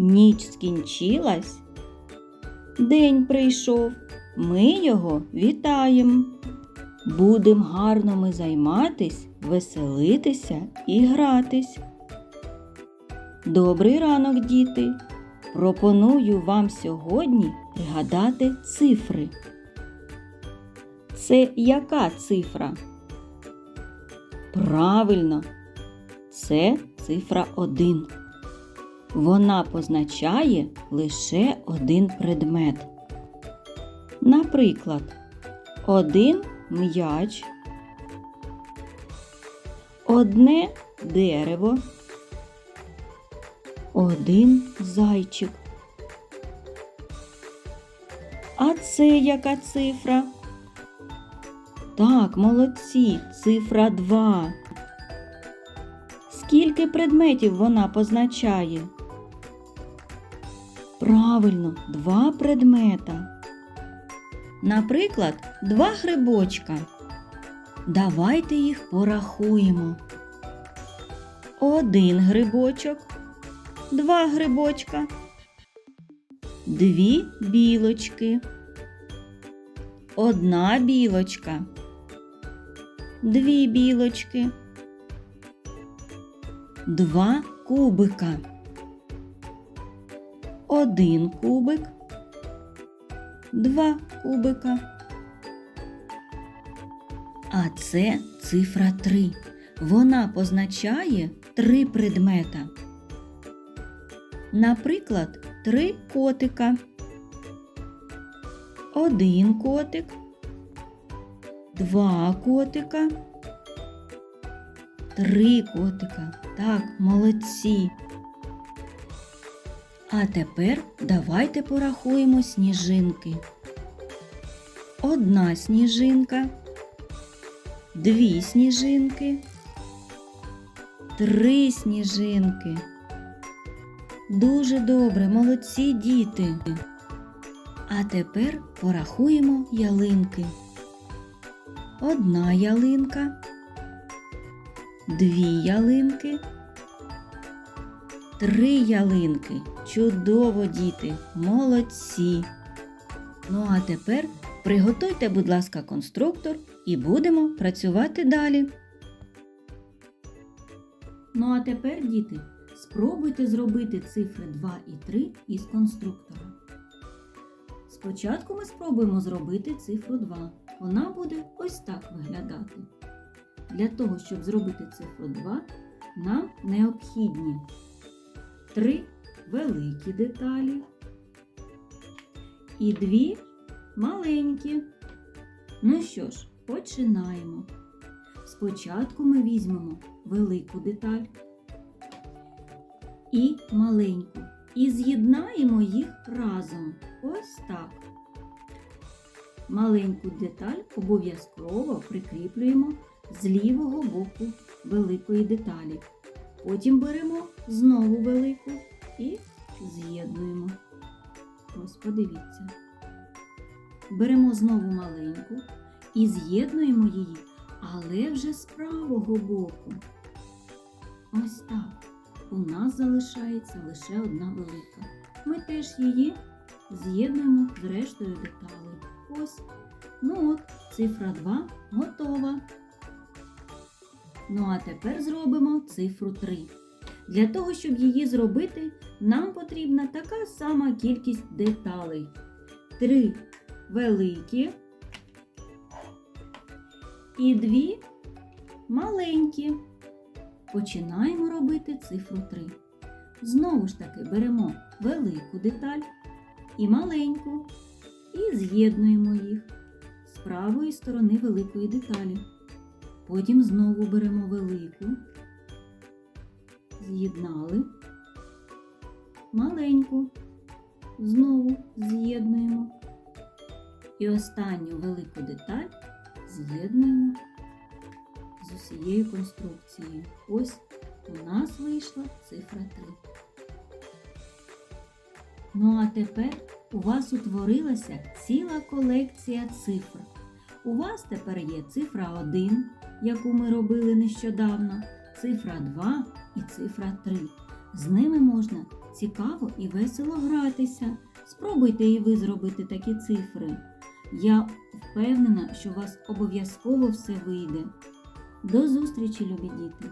Ніч скінчилась, день прийшов, ми його вітаємо. Будем гарно ми займатись, веселитися і гратись. Добрий ранок, діти! Пропоную вам сьогодні пригадати цифри. Це яка цифра? Правильно, це цифра 1. Вона позначає лише один предмет. Наприклад, один м'яч, одне дерево, один зайчик. А це яка цифра? Так, молодці, цифра 2. Скільки предметів вона позначає? Правильно, два предмета. Наприклад, два грибочка. Давайте їх порахуємо. Один грибочок, два грибочка, дві білочки, одна білочка, дві білочки, два кубика, один кубик, два кубика. А це цифра 3. Вона позначає три предмета. Наприклад, три котика. Один котик, два котика, три котика. Так, молодці. А тепер давайте порахуємо сніжинки. Одна сніжинка, дві сніжинки, три сніжинки. Дуже добре, молодці діти. А тепер порахуємо ялинки. Одна ялинка, дві ялинки, три ялинки. Чудово, діти, молодці. Ну а тепер приготуйте, будь ласка, конструктор і будемо працювати далі. Ну а тепер, діти, спробуйте зробити цифри 2 і 3 із конструктора. Спочатку ми спробуємо зробити цифру 2. Вона буде ось так виглядати. Для того, щоб зробити цифру 2, нам необхідні три великі деталі і дві маленькі. Ну що ж, починаємо. Спочатку ми візьмемо велику деталь і маленьку і з'єднаємо їх разом. Ось так. Маленьку деталь обов'язково прикріплюємо з лівого боку великої деталі. Потім беремо знову велику і з'єднуємо. Ось подивіться. Беремо знову маленьку і з'єднуємо її, але вже з правого боку. Ось так. У нас залишається лише одна велика. Ми теж її з'єднуємо з рештою деталей. Ось. Ну от, цифра 2 готова. Ну а тепер зробимо цифру 3. Для того, щоб її зробити, нам потрібна така сама кількість деталей. Три великі і дві маленькі. Починаємо робити цифру 3. Знову ж таки беремо велику деталь і маленьку і з'єднуємо їх з правої сторони великої деталі. Потім знову беремо велику, з'єднали, маленьку, знову з'єднуємо. І останню велику деталь з'єднуємо з усією конструкцією. Ось у нас вийшла цифра 3. Ну а тепер у вас утворилася ціла колекція цифр. У вас тепер є цифра 1, яку ми робили нещодавно, цифра 2 і цифра 3. З ними можна цікаво і весело гратися. Спробуйте і ви зробити такі цифри. Я впевнена, що у вас обов'язково все вийде. До зустрічі, любі діти!